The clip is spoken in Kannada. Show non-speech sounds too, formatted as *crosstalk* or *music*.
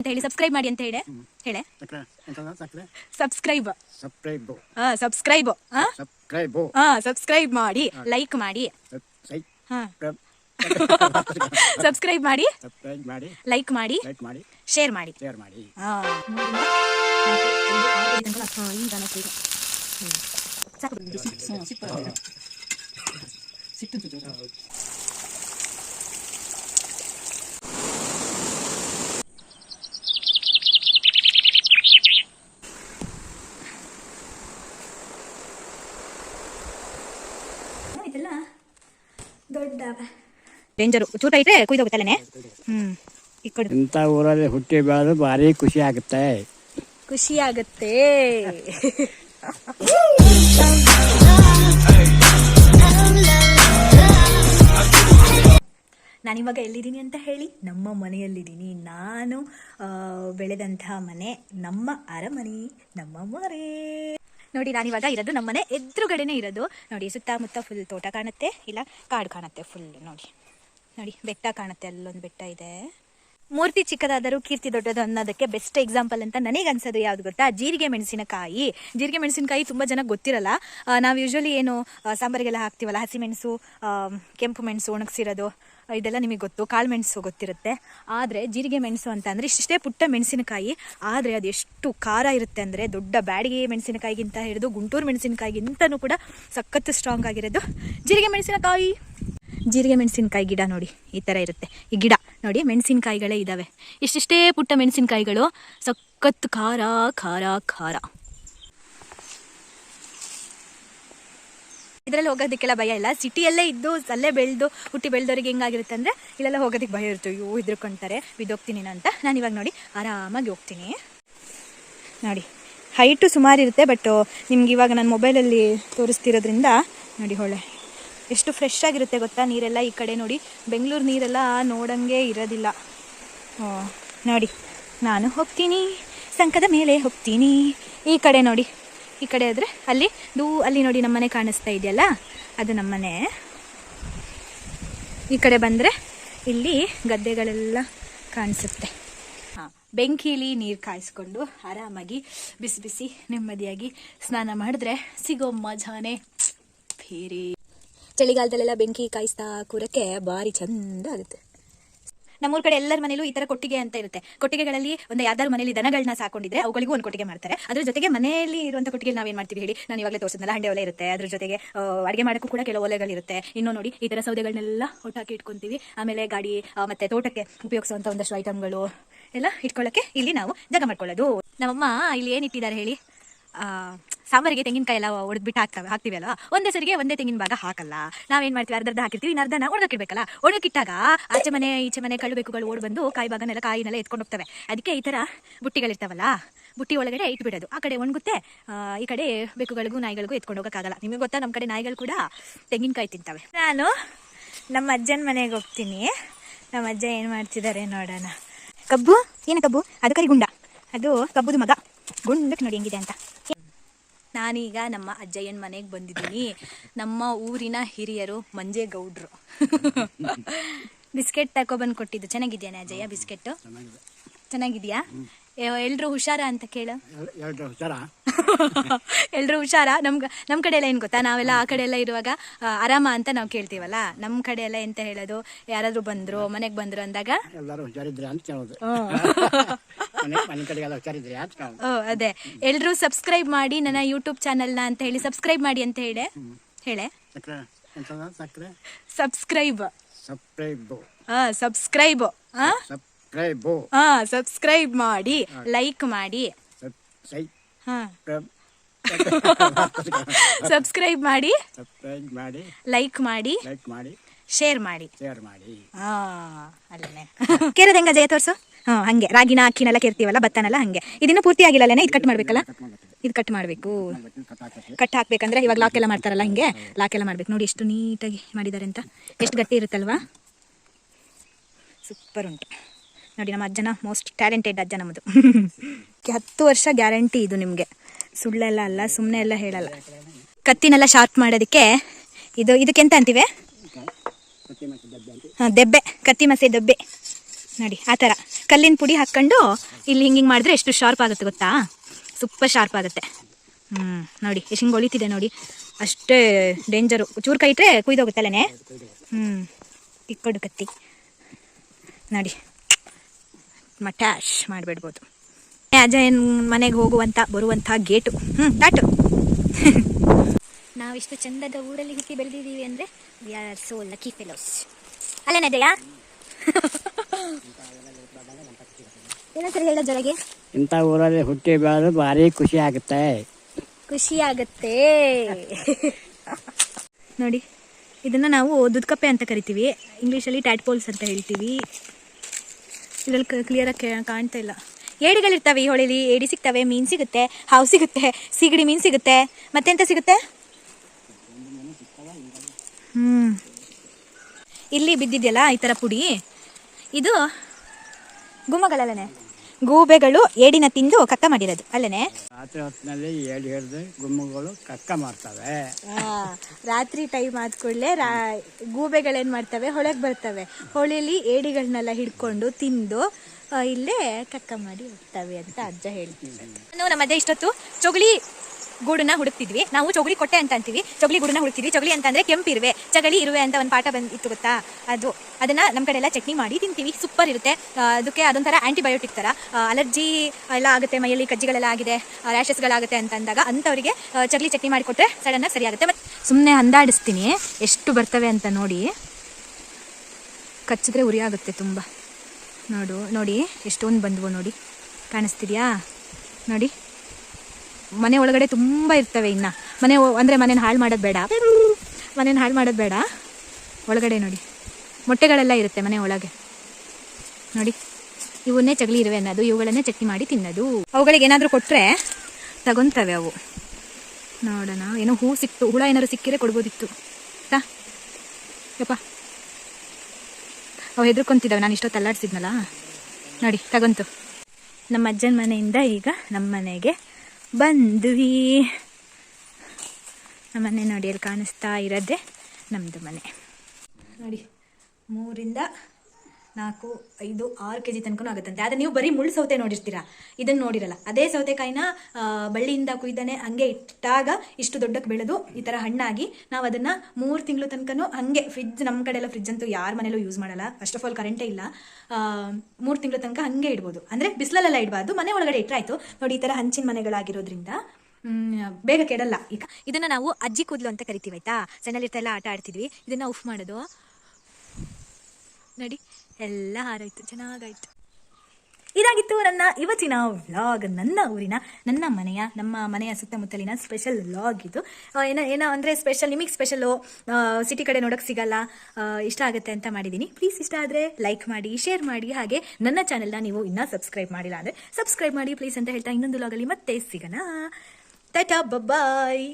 ಅಂತ ಹೇಳಿ ಸಬ್ಸ್ಕ್ರೈಬ್ ಮಾಡಿ ಅಂತ ಹೇಳಿ. ಹೇಳೆ. ಸಕ್ಕರೆ ಎಂತದ ಸಕ್ಕರೆ ಸಬ್ಸ್ಕ್ರೈಬ್ ಸಬ್ಸ್ಕ್ರೈಬು ಹಾ ಸಬ್ಸ್ಕ್ರೈಬ್ ಹಾ? ಸಬ್ಸ್ಕ್ರೈಬು ಹಾ ಸಬ್ಸ್ಕ್ರೈಬ್ ಮಾಡಿ ಲೈಕ್ ಮಾಡಿ. ಸೈ ಹಾ. ಸಬ್ಸ್ಕ್ರೈಬ್ *laughs* ಮಾಡಿ ಸಬ್ಸ್ಕ್ರೈಬ್ ಮಾಡಿ. ಲೈಕ್ ಮಾಡಿ ಲೈಕ್ ಮಾಡಿ. ಶೇರ್ ಮಾಡಿ. ಶೇರ್ ಮಾಡಿ. ಹಾ ಈಗ ಅನ್ನಿಸ್ತು ಈಗ. ಹ್ಮ್. ಸಾಕು ಇದೆಲ್ಲ ದೊಡ್ಡ ಡೇಂಜರು ಚೂಟ ಐತೆ ಈ ಕಡೆ. ಇಂಥ ಊರಲ್ಲಿ ಹುಟ್ಟಿ ಬೆಳೆದು ಭಾರಿ ಖುಷಿ ಆಗುತ್ತೆ. ಖುಷಿ ಆಗುತ್ತೆ. ನಾನಿವಾಗ ಎಲ್ಲಿದ್ದೀನಿ ಅಂತ ಹೇಳಿ? ನಮ್ಮ ಮನೆಯಲ್ಲಿದ್ದೀನಿ. ನಾನು ಆ, ಬೆಳೆದಂತಹ ಮನೆ ನಮ್ಮ ಅರಮನೆ ನಮ್ಮ ಮನೆ ನೋಡಿ ನಾನಿವಾಗ ಇರೋದು ನಮ್ಮ ಮನೆ ಎದುರುಗಡೆನೇ ಇರೋದು. ನೋಡಿ, ಸುತ್ತಮುತ್ತ ಫುಲ್ ತೋಟ ಕಾಣುತ್ತೆ. ಇಲ್ಲ, ಕಾಡು ಕಾಣುತ್ತೆ ಫುಲ್ ನೋಡಿ. ನೋಡಿ, ಬೆಟ್ಟ ಕಾಣುತ್ತೆ, ಅಲ್ಲೊಂದು ಬೆಟ್ಟ ಇದೆ. ಮೂರ್ತಿ ಚಿಕ್ಕದಾದರೂ ಕೀರ್ತಿ ದೊಡ್ಡದು ಅನ್ನೋದಕ್ಕೆ ಬೆಸ್ಟ್ ಎಕ್ಸಾಂಪಲ್ ಅಂತ ನನಗೆ ಅನ್ಸೋದು. ಯಾವ್ದು ಗೊತ್ತಾ? ಜೀರಿಗೆ ಮೆಣಸಿನಕಾಯಿ. ಜೀರಿಗೆ ಮೆಣಸಿನಕಾಯಿ ತುಂಬ ಜನ ಗೊತ್ತಿರಲ್ಲ. ನಾವು ಯೂಶ್ವಲಿ ಏನು ಸಾಂಬಾರಿಗೆಲ್ಲ ಹಾಕ್ತೀವಲ್ಲ ಹಸಿಮೆಣಸು ಕೆಂಪು ಮೆಣಸು ಒಣಗಿಸಿರೋದು. ಇದೆಲ್ಲ ನಿಮಗೆ ಗೊತ್ತು. ಕಾಳು ಮೆಣಸು ಗೊತ್ತಿರುತ್ತೆ. ಆದರೆ ಜೀರಿಗೆ ಮೆಣಸು ಅಂತ ಅಂದರೆ ಇಷ್ಟೇ ಪುಟ್ಟ ಮೆಣಸಿನಕಾಯಿ. ಆದರೆ ಅದು ಎಷ್ಟು ಖಾರ ಇರುತ್ತೆ ಅಂದರೆ ದೊಡ್ಡ ಬ್ಯಾಡಿಗೆ ಮೆಣಸಿನಕಾಯಿಗಿಂತ ಹಿಡಿದು ಗುಂಟೂರು ಮೆಣಸಿನಕಾಯಿಗಿಂತನೂ ಕೂಡ ಸಖತ್ತು ಸ್ಟ್ರಾಂಗ್ ಆಗಿರೋದು. ಜೀರಿಗೆ ಮೆಣಸಿನಕಾಯಿ. ಜೀರಿಗೆ ಮೆಣಸಿನಕಾಯಿ ಗಿಡ ನೋಡಿ, ಈ ಥರ ಇರುತ್ತೆ. ಈ ಗಿಡ ನೋಡಿ, ಮೆಣಸಿನಕಾಯಿಗಳೇ ಇದ್ದಾವೆ ಇಷ್ಟಿಷ್ಟೇ ಪುಟ್ಟ ಮೆಣಸಿನಕಾಯಿಗಳು. ಸಖತ್ತು ಖಾರ ಖಾರ ಖಾರ. ಇದರಲ್ಲಿ ಹೋಗೋದಕ್ಕೆಲ್ಲ ಭಯ ಇಲ್ಲ. ಸಿಟಿಯಲ್ಲೇ ಇದ್ದು, ಅಲ್ಲೇ ಬೆಳೆದು, ಹುಟ್ಟಿ ಬೆಳೆದವ್ರಿಗೆ ಹೆಂಗಾಗಿರುತ್ತೆ ಅಂದರೆ ಇಲ್ಲೆಲ್ಲ ಹೋಗೋದಕ್ಕೆ ಭಯ ಇರುತ್ತೆ. ಅಯ್ಯೋ ಹೆದರ್ಕೊಂತಾರೆ ಬಿದ್ದೋಗ್ತೀನಿ ಅಂತ. ನಾನು ಇವಾಗ ನೋಡಿ, ಆರಾಮಾಗಿ ಹೋಗ್ತೀನಿ. ನೋಡಿ ಹೈಟು ಸುಮಾರು ಇರುತ್ತೆ ಬಟ್ ನಿಮ್ಗೆ ಇವಾಗ ನಾನು ಮೊಬೈಲಲ್ಲಿ ತೋರಿಸ್ತಿರೋದ್ರಿಂದ ನೋಡಿ ಹೊಳೆ. ಎಷ್ಟು ಫ್ರೆಶ್ ಆಗಿರುತ್ತೆ ಗೊತ್ತಾ? ನೀರೆಲ್ಲ ಈ ಕಡೆ ನೋಡಿ, ಬೆಂಗಳೂರು ನೀರೆಲ್ಲ ನೋಡಂಗೆ ಇರೋದಿಲ್ಲ. ನೋಡಿ, ನಾನು ಹೋಗ್ತೀನಿ. ಸಂಕದ ಮೇಲೆ ಹೋಗ್ತೀನಿ. ಈ ಕಡೆ ನೋಡಿ. ಈ ಕಡೆ ಆದರೆ ಅಲ್ಲಿ ದೂ, ಅಲ್ಲಿ ನೋಡಿ ನಮ್ಮನೆ ಕಾಣಿಸ್ತಾ ಇದೆಯಲ್ಲ? ಅದು ನಮ್ಮನೆ. ಈ ಕಡೆ ಬಂದರೆ ಇಲ್ಲಿ ಗದ್ದೆಗಳೆಲ್ಲ ಕಾಣಿಸುತ್ತೆ. ಹಾಂ, ಬೆಂಕಿಲಿ ನೀರು ಕಾಯಿಸ್ಕೊಂಡು ಆರಾಮಾಗಿ ಬಿಸಿ ಬಿಸಿ ನೆಮ್ಮದಿಯಾಗಿ ಸ್ನಾನ ಮಾಡಿದ್ರೆ ಸಿಗೋ ಮಜಾನೆ ಬೇರೆ. ಚಳಿಗಾಲದಲ್ಲೆಲ್ಲ ಬೆಂಕಿ ಕಾಯಿಸ್ತಾ ಕೂರಕ್ಕೆ ಭಾರಿ ಚಂದ ಆಗುತ್ತೆ. ನಮ್ಮೂರ್ ಕಡೆ ಎಲ್ಲರ ಮನೇಲೂ ಈ ತರ ಕೊಟ್ಟಿಗೆ ಅಂತ ಇರುತ್ತೆ. ಕೊಟ್ಟಿಗೆಗಳಲ್ಲಿ ಒಂದು ಯಾವ್ದಾದ್ರು ಮನೇಲಿ ದನಗಳನ್ನ ಸಾಕೊಂಡಿದ್ರೆ ಅವುಗಳಿಗೂ ಒಂದು ಕೊಟ್ಟಿಗೆ ಮಾಡ್ತಾರೆ. ಅದ್ರ ಜೊತೆಗೆ ಮನೆಯಲ್ಲಿ ಇರುವಂತ ಕೊಟ್ಟಿಗೆ ನಾವೇನ್ ಮಾಡ್ತೀವಿ ಹೇಳಿ? ನಾನು ಇವಾಗಲೇ ತೋರಿಸಿದ್ನಲ್ಲ ಹಂಡೆ ಒಲೆ ಇರುತ್ತೆ. ಅದ್ರ ಜೊತೆಗೆ ಅಡಿಗೆ ಮಾಡಕ್ಕೂ ಕೂಡ ಕೆಲವು ಒಲೆಗಳಿರುತ್ತೆ ಇನ್ನು ನೋಡಿ ಈ ತರ ಸೌದೆಗಳನ್ನೆಲ್ಲ ಒಟ್ಟಾಕಿ ಇಟ್ಕೊಂತೀವಿ. ಆಮೇಲೆ ಗಾಡಿ ಮತ್ತೆ ತೋಟಕ್ಕೆ ಉಪಯೋಗಿಸುವಂತ ಒಂದಷ್ಟು ಐಟಮ್ಗಳು ಎಲ್ಲ ಇಟ್ಕೊಳ್ಳಕ್ಕೆ ಇಲ್ಲಿ ನಾವು ಜಾಗ ಮಾಡ್ಕೊಳ್ಳೋದು. ನಮ್ಮಮ್ಮ ಇಲ್ಲಿ ಏನಿಟ್ಟಿದ್ದಾರೆ ಹೇಳಿ? ಆ, ಸಾಂಬಾರಿಗೆ ತೆಂಗಿನಕಾಯಿ ಎಲ್ಲ ಒಡೆದ್ಬಿಟ್ಟು ಹಾಕ್ತವೆ ಹಾಕ್ತೀವಿ ಅಲ್ವಾ ಒಂದೇ ಸರಿಗೆ ಒಂದೇ ತೆಂಗಿನ ಭಾಗ ಹಾಕಲ್ಲ. ನಾವೇನ್ ಮಾಡ್ತೀವಿ ಅರ್ಧ ಅರ್ಧ ಹಾಕಿರ್ತೀವಿ, ಇನ್ನು ಅರ್ಧನ ಒಣಗಿಡ್ಬೇಕಲ್ಲ? ಒಣಗಿಟ್ಟಾಗ ಆಚೆ ಮನೆ, ಈಚೆ ಮನೆ ಕಳ್ಳಬೇಕುಗಳು ಓಡ್ ಬಂದು ಕಾಯಿ ಭಾಗನೆಲ್ಲ ಕಾಯಿನೆಲ್ಲ ಎತ್ಕೊಂಡು ಹೋಗ್ತವೆ. ಅದಕ್ಕೆ ಈ ತರ ಬುಟ್ಟಿಗಳಿರ್ತಾವಲ್ಲ ಬುಟ್ಟಿ ಒಳಗಡೆ ಇಟ್ಬಿಡೋದು ಆ ಕಡೆ ಒಣಗುತ್ತೆ ಈ ಕಡೆ ಬೆಕ್ಕುಗಳಿಗೂ, ನಾಯಿಗಳಿಗೂ ಎತ್ಕೊಂಡು ಹೋಗೋಕ್ಕಾಗಲ್ಲ. ನಿಮಗೆ ಗೊತ್ತಾ ನಮ್ಮ ಕಡೆ ನಾಯಿಗಳು ಕೂಡ ತೆಂಗಿನಕಾಯಿ ತಿಂತವೆ. ನಾನು ನಮ್ಮ ಅಜ್ಜನ ಮನೆಗೆ ಹೋಗ್ತೀನಿ. ನಮ್ಮ ಅಜ್ಜ ಏನು ಮಾಡ್ತಿದ್ದಾರೆ ನೋಡೋಣ. ಕಬ್ಬು? ಏನು ಕಬ್ಬು? ಅದು ಕರಿಗುಂಡ ಅದು ಕಬ್ಬುದು ಮಗ. ಗುಂಡಕ್ಕೆ ನೋಡಿ ಹೆಂಗಿದೆ ಅಂತ. ನಾನೀಗ ನಮ್ಮ ಅಜ್ಜಯ್ಯನ ಮನೆಗೆ ಬಂದಿದ್ದೀನಿ. ನಮ್ಮ ಊರಿನ ಹಿರಿಯರು ಮಂಜೇಗೌಡ್ರು. ಬಿಸ್ಕೆಟ್ ತಗೊಬಂದು ಕೊಟ್ಟಿದ್ದು. ಚೆನ್ನಾಗಿದ್ಯಾನೆ ಅಜಯ್ಯ ಬಿಸ್ಕೆಟ್ ಚೆನ್ನಾಗಿದೆ ಚೆನ್ನಾಗಿದ್ಯಾ? ಎಲ್ರು ಹುಷಾರ ಅಂತ ಕೇಳ. ಎಲ್ರು ಹುಷಾರ? ನಮ್ಗೆ ನಮ್ ಕಡೆ ಎಲ್ಲ ಏನ್ ಗೊತ್ತಾ? ನಾವೆಲ್ಲ ಆ ಕಡೆ ಎಲ್ಲ ಇರುವಾಗ ಆರಾಮ ಅಂತ ನಾವು ಕೇಳ್ತೀವಲ್ಲ? ನಮ್ ಕಡೆ ಎಲ್ಲ ಎಂತ ಹೇಳೋದು? ಯಾರಾದ್ರೂ ಬಂದ್ರು ಮನೆಗ್ ಬಂದ್ರು ಅಂದಾಗ? ಎಲ್ಲರೂ ಹುಷಾರಿದ್ರೆ ಅಂತ ಕೇಳೋದು. ಮನೆ ಕಡೆಗೆಲ್ಲ ಓ ಅದೇ. ಎಲ್ರು ಸಬ್ಸ್ಕ್ರೈಬ್ ಮಾಡಿ ನನ್ನ ಯೂಟ್ಯೂಬ್ ಚಾನಲ್ನ ಅಂತ ಹೇಳಿ ಸಬ್ಸ್ಕ್ರೈಬ್ ಮಾಡಿ ಅಂತ ಹೇಳಿ. ಹೇಳೆ? ಸಬ್ಸ್ಕ್ರೈಬ್ ಎಂತದ? ಸಬ್ಸ್ಕ್ರೈಬ್ ಸಬ್ಸ್ಕ್ರೈಬು ಹಾ ಸಬ್ಸ್ಕ್ರೈಬ್ ಹಾ ಸಬ್ಸ್ಕ್ರೈಬು ಹಾ ಸಬ್ಸ್ಕ್ರೈಬ್ ಮಾಡಿ ಲೈಕ್ ಮಾಡಿ. ಹಾ. ಸಬ್ಸ್ಕ್ರೈಬ್ ಮಾಡಿ. ಸಬ್ಸ್ಕ್ರೈಬ್ ಮಾಡಿ. ಲೈಕ್ ಮಾಡಿ. ಲೈಕ್ ಮಾಡಿ. ಶೇರ್ ಮಾಡಿ. ಶೇರ್ ಮಾಡಿ. ಹಾ ಅಲ್ಲೇ. ಕೇರದಂಗ ಜಯ ತೋರ್ಸು. ಹಾ ಹಂಗೆ. ರಾಗಿನ ಅಕ್ಕಿನೆಲ್ಲ ಕೆರ್ತೀವಲ್ಲ ಭತ್ತನೆಲ್ಲ ಹಂಗೆ. ಇದನ್ನು ಪೂರ್ತಿ ಆಗಿಲ್ಲ ಇದು ಕಟ್ ಮಾಡ್ಬೇಕಲ್ಲ? ಇದು ಕಟ್ ಮಾಡಬೇಕು. ಕಟ್ ಹಾಕಿ ಕಟ್ ಹಾಕ್ಬೇಕಂದ್ರೆ ಇವಾಗ ಲಾಕ್ ಎಲ್ಲ ಮಾಡ್ತಾರಲ್ಲ ಹಿಂಗೆ? ಲಾಕ್ ಎಲ್ಲ ಮಾಡ್ಬೇಕು. ನೋಡಿ ಎಷ್ಟು ನೀಟಾಗಿ ಮಾಡಿದ್ದಾರೆ ಅಂತ. ಎಷ್ಟು ಗಟ್ಟಿ ಇರುತ್ತಲ್ವಾ? ಸೂಪರ್ ಉಂಟು. ನೋಡಿ ನಮ್ಮ ಅಜ್ಜನ ಮೋಸ್ಟ್ ಟ್ಯಾಲೆಂಟೆಡ್ ಅಜ್ಜ ನಮ್ಮದು. *laughs* ಹತ್ತು ವರ್ಷ ಗ್ಯಾರಂಟಿ ಇದು ನಿಮಗೆ. ಸುಳ್ಳೆಲ್ಲ ಅಲ್ಲ ಸುಮ್ಮನೆ ಎಲ್ಲ ಹೇಳಲ್ಲ. ಕತ್ತಿನೆಲ್ಲ ಶಾರ್ಪ್ ಮಾಡೋದಕ್ಕೆ ಇದು ಇದಕ್ಕೆ ಎಂತ ಅಂತೀವಿ. ಹಾಂ ದೆಬ್ಬೆ. ಕತ್ತಿ ಮಸೆ ದೆಬ್ಬೆ. ನೋಡಿ, ಆ ಥರ. ಕಲ್ಲಿನ ಪುಡಿ ಹಾಕ್ಕೊಂಡು ಇಲ್ಲಿ ಹಿಂಗೆ ಮಾಡಿದ್ರೆ ಎಷ್ಟು ಶಾರ್ಪ್ ಆಗುತ್ತೆ ಗೊತ್ತಾ? ಸೂಪರ್ ಶಾರ್ಪ್ ಆಗುತ್ತೆ. ಹ್ಞೂ ನೋಡಿ, ಎಷ್ಟು ಹಿಂಗೆ ಒಳಿತಿದೆ ನೋಡಿ. ಅಷ್ಟೇ ಡೇಂಜರು ಚೂರು ಕೈಟ್ರೆ ಕುಯ್ದೋಗುತ್ತೆ ಕುಯ್ದೋಗುತ್ತಲ್ಲೇ ಹ್ಞೂ ಇಕ್ಕೊಡು ಕತ್ತಿ. ನೋಡಿ ಮಟ್ಯಾಶ್ ಮಾಡಿಬಿಡ್ಬೋದು. ಅಜಯನ್ ಮನೆಗೆ ಹೋಗುವಂಥ ಬರುವಂಥ ಗೇಟು. ಹ್ಞೂ ದಾಟು. *laughs* ನಾವಿಷ್ಟು ಚಂದದ ಊರಲ್ಲಿ ಹುಟ್ಟಿ ಬೆಳೆದಿದ್ದೀವಿ ಅಂದರೆ we are so lucky fellows ಅಲ್ಲೇನದೆಯ *laughs* ಏನಂತಾರೆ ಹೇಳೋ ಜೊಳಗೆ ಇಂಥ ಊರಲ್ಲಿ ಹುಟ್ಟಿ ಬೆಳೆದು ಭಾರಿ ಖುಷಿ ಆಗುತ್ತೆ. ಖುಷಿ ಆಗುತ್ತೆ. ನೋಡಿ ಇದನ್ನ ನಾವು ದುದ್ಕಪ್ಪೆ ಅಂತ ಕರಿತೀವಿ. ಇಂಗ್ಲೀಷಲ್ಲಿ ಟ್ಯಾಡ್ಪೋಲ್ಸ್ ಅಂತ ಹೇಳ್ತೀವಿ. ಇದರಲ್ಲಿ ಕ್ಲಿಯರಾಗಿ ಕಾಣ್ತಾ ಇಲ್ಲ. ಏಡಿಗಳಿರ್ತವೆ ಈ ಹೊಳೆಲಿ. ಏಡಿ ಸಿಗ್ತವೆ ಮೀನ್ ಸಿಗುತ್ತೆ ಹಾವು ಸಿಗುತ್ತೆ ಸಿಗಡಿ ಮೀನ್ ಸಿಗುತ್ತೆ. ಮತ್ತೆಂತ ಸಿಗುತ್ತೆ? ಹ್ಮ್. ಇಲ್ಲಿ ಬಿದ್ದಿದೆಯಲ್ಲ ಈ ಥರ ಪುಡಿ? ಇದು ಗುಮ್ಮಗಳಲ್ಲೇ ಗೂಬೆಗಳು ಏಡಿನ ತಿಂದು ಕಕ್ಕ ಮಾಡಿರೋದು. ಅಲ್ಲನೇ? ರಾತ್ರಿ ಹೊತ್ತಿನಲ್ಲಿ ಏಡಿ ಹಿಡಿದು ಗುಮ್ಮಗಳು ಕಕ್ಕ ಮಾಡ್ತವೆ. ರಾತ್ರಿ ಟೈಮ್ ಆದ ಕೂಡಲೇ ರಾ ಗೂಬೆಗಳೇನು ಮಾಡ್ತವೆ? ಹೊಳೆಗೆ ಬರ್ತವೆ. ಹೊಳೆಲಿ ಏಡಿಗಳನ್ನೆಲ್ಲ ಹಿಡ್ಕೊಂಡು ತಿಂದು ಇಲ್ಲೇ ಕಕ್ಕ ಮಾಡಿ ಹೋಗ್ತವೆ ಅಂತ ಅಜ್ಜ ಹೇಳ್ತೀನಿ ನಾವು ನಮ್ಮ ಅಜ್ಜ ಇಷ್ಟೊತ್ತು ಚೊಗಳಿ ಗೂಡನ್ನ ಹುಡುಕ್ತಿದ್ವಿ. ನಾವು ಚೊಗಳಿ ಕೊಟ್ಟೆ ಅಂತ ಅಂತೀವಿ. ಚೊಗಳಿ ಗೂಡನ್ನ ಹುಡುಕ್ತಿದ್ವಿ. ಚೊಗಳಿ ಅಂತಂದ್ರೆ ಕೆಂಪಿರುವೆ ಚಗಳಿ ಇರುವೆ ಅಂತ ಒಂದು ಪಾಠ ಬಂದಿತ್ತು ಗೊತ್ತಾ? ಅದು ಅದನ್ನ ನಮ್ಮ ಕಡೆ ಎಲ್ಲ ಚಟ್ನಿ ಮಾಡಿ ತಿಂತೀವಿ. ಸೂಪರ್ ಇರುತ್ತೆ. ಅದಕ್ಕೆ ಅದೊಂಥರ ಆಂಟಿಬಯೋಟಿಕ್ ಥರ ಅಲರ್ಜಿ ಎಲ್ಲ ಆಗುತ್ತೆ ಮೈಯಲ್ಲಿ, ಕಜ್ಜಿಗಳೆಲ್ಲ ಆಗಿದೆ ರ್ಯಾಷಸ್ಗಳಾಗುತ್ತೆ ಅಂತ ಅಂದಾಗ ಅಂಥವರಿಗೆ ಚಗಲಿ ಚಟ್ನಿ ಮಾಡಿಕೊಟ್ರೆ ಸಡನ್ನಾಗಿ ಸರಿ ಸರಿಯಾಗುತ್ತೆ. ಮತ್ತು ಸುಮ್ಮನೆ ಅಂದಾಡಿಸ್ತೀನಿ. ಎಷ್ಟು ಬರ್ತವೆ ಅಂತ ನೋಡಿ. ಕಚ್ಚಿದ್ರೆ ಉರಿ ಆಗುತ್ತೆ ತುಂಬ. ನೋಡು, ನೋಡಿ, ಎಷ್ಟೊಂದು ಬಂದ್ವು ನೋಡಿ. ಕಾಣಿಸ್ತಿದ್ಯಾ? ನೋಡಿ. ಮನೆ ಒಳಗಡೆ ತುಂಬ ಇರ್ತವೆ ಇನ್ನು. ಮನೆ ಅಂದ್ರೆ ಮನೇನ ಹಾಳು ಮಾಡೋದು ಬೇಡ. ಮನೇನ ಹಾಳು ಮಾಡೋದು ಬೇಡ. ಒಳಗಡೆ ನೋಡಿ. ಮೊಟ್ಟೆಗಳೆಲ್ಲ ಇರುತ್ತೆ ಮನೆ ಒಳಗೆ. ನೋಡಿ. ಇವನ್ನೇ ಚಗಲಿ ಇರುವೆ ಅನ್ನೋದು, ಇವುಗಳನ್ನೇ ಚಟ್ನಿ ಮಾಡಿ ತಿನ್ನೋದು. ಅವುಗಳಿಗೆ ಏನಾದರೂ ಕೊಟ್ಟರೆ ತಗೊಂತವೆ ಅವು. ನೋಡೋಣ, ಏನೋ ಹೂ ಸಿಕ್ತು. ಹುಳ ಏನಾದ್ರು ಸಿಕ್ಕಿದ್ರೆ ಕೊಡ್ಬೋದಿತ್ತು. ತಾ. ಯಪ್ಪ. ಅವು ಹೆದರ್ಕೊಂತಿದ್ದಾವೆ. ನಾನು ಇಷ್ಟೊತ್ತು ತಲ್ಲಾಡ್ಸಿದ್ನಲ್ಲ ನೋಡಿ, ತಗೊಂತು. ನಮ್ಮ ಅಜ್ಜನ ಮನೆಯಿಂದ ಈಗ ನಮ್ಮ ಮನೆಗೆ ಬಂದ್ವಿ. ನಮ್ಮ ಮನೆ ನೋಡಿ ಅಲ್ಲಿ ಕಾಣಿಸ್ತಾ ಇರೋದೇ ನಮ್ಮದು ಮನೆ. ನೋಡಿ ಮೂರಿಂದ ನಾಲ್ಕು, ಐದು, ಆರು ಕೆ ಜಿ ತನಕ ಆಗುತ್ತಂತೆ ಆದರೆ ನೀವು ಬರೀ ಮುಳ್ಳು ಸೌತೆ ನೋಡಿರ್ತೀರಾ? ಇದನ್ನು ನೋಡಿರಲ್ಲ. ಅದೇ ಸೌತೆಕಾಯಿನ ಬಳ್ಳಿಯಿಂದ ಕುಯ್ದಾನೆ ಹಂಗೆ ಇಟ್ಟಾಗ ಇಷ್ಟು ದೊಡ್ಡಕ್ಕೆ ಬೆಳೆದು ಈ ಥರ ಹಣ್ಣಾಗಿ ನಾವು ಅದನ್ನು ಮೂರು ತಿಂಗಳು ತನಕನೂ ಹಂಗೆ ಫ್ರಿಜ್ ನಮ್ಮ ಕಡೆ ಎಲ್ಲ ಫ್ರಿಜ್ ಅಂತೂ ಯಾರ ಮನೇಲೂ ಯೂಸ್ ಮಾಡಲ್ಲ. ಫಸ್ಟ್ ಆಫ್ ಆಲ್ ಕರೆಂಟೇ ಇಲ್ಲ. ಮೂರು ತಿಂಗಳು ತನಕ ಹಂಗೆ ಇಡ್ಬೋದು. ಅಂದರೆ ಬಿಸಿಲಲ್ಲೆಲ್ಲ ಇಡಬಾರ್ದು, ಮನೆ ಒಳಗಡೆ ಇಟ್ಟರೆ ಆಯಿತು. ನೋಡಿ ಈ ಥರ ಹಂಚಿನ ಮನೆಗಳಾಗಿರೋದ್ರಿಂದ ಬೇಗ ಕೆಡಲ್ಲ. ಈಗ ಇದನ್ನ ನಾವು ಅಜ್ಜಿ ಕೂದಲು ಅಂತ ಕರಿತೀವಿ, ಆಯ್ತಾ? ಸಣ್ಣಲ್ಲಿರ್ತೆಲ್ಲ ಆಟ ಆಡ್ತಿದ್ವಿ. ಇದನ್ನ ಉಫ್ ಮಾಡೋದು. ನೋಡಿ. ಎಲ್ಲ ಹಾರಾಯ್ತು. ಚೆನ್ನಾಗಾಯ್ತು. ಇದಾಗಿತ್ತು ನನ್ನ ಇವತ್ತಿನ ವ್ಲಾಗ್. ನನ್ನ ಊರಿನ, ನನ್ನ ಮನೆಯ, ನಮ್ಮ ಮನೆಯ ಸುತ್ತಮುತ್ತಲಿನ ಸ್ಪೆಷಲ್ ವ್ಲಾಗ್ ಇದು. ಏನೋ ಏನೋ ಅಂದರೆ ಸ್ಪೆಷಲ್ ನಿಮಗೆ ಸ್ಪೆಷಲು ಸಿಟಿ ಕಡೆ ನೋಡೋಕೆ ಸಿಗಲ್ಲ. ಇಷ್ಟ ಆಗುತ್ತೆ ಅಂತ ಮಾಡಿದ್ದೀನಿ ಪ್ಲೀಸ್ ಇಷ್ಟ ಆದರೆ ಲೈಕ್ ಮಾಡಿ ಶೇರ್ ಮಾಡಿ. ಹಾಗೆ ನನ್ನ ಚಾನೆಲ್ನ ನೀವು ಇನ್ನೂ ಸಬ್ಸ್ಕ್ರೈಬ್ ಮಾಡಿಲ್ಲ ಅಂದರೆ ಸಬ್ಸ್ಕ್ರೈಬ್ ಮಾಡಿ. ಪ್ಲೀಸ್ ಅಂತ ಹೇಳ್ತಾ ಇನ್ನೊಂದು ವ್ಲಾಗಲ್ಲಿ ಮತ್ತೆ ಸಿಗೋಣ. ಟಾಟಾ ಬಾಯ್